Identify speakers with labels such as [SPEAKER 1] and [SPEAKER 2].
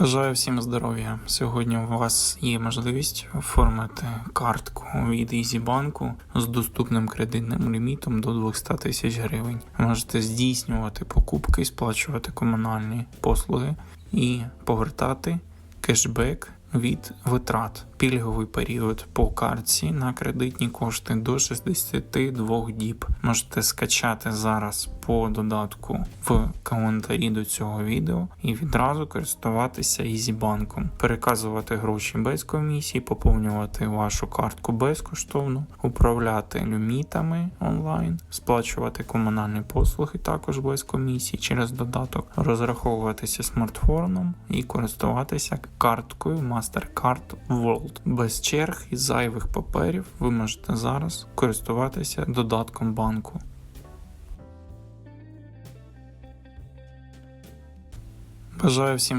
[SPEAKER 1] Бажаю всім здоров'я. Сьогодні у вас є можливість оформити картку від Ізібанку з доступним кредитним лімітом до 200 тисяч гривень. Можете здійснювати покупки, сплачувати комунальні послуги і повертати кешбек від витрат. Пільговий період по картці на кредитні кошти до 62 діб. Можете скачати зараз по додатку в коментарі до цього відео і відразу користуватися EasyBank. Переказувати гроші без комісії, поповнювати вашу картку безкоштовно, управляти лімітами онлайн, сплачувати комунальні послуги також без комісії через додаток, розраховуватися смартфоном і користуватися карткою MasterCard World. Без черг і зайвих паперів ви можете зараз користуватися додатком банку. Бажаю всім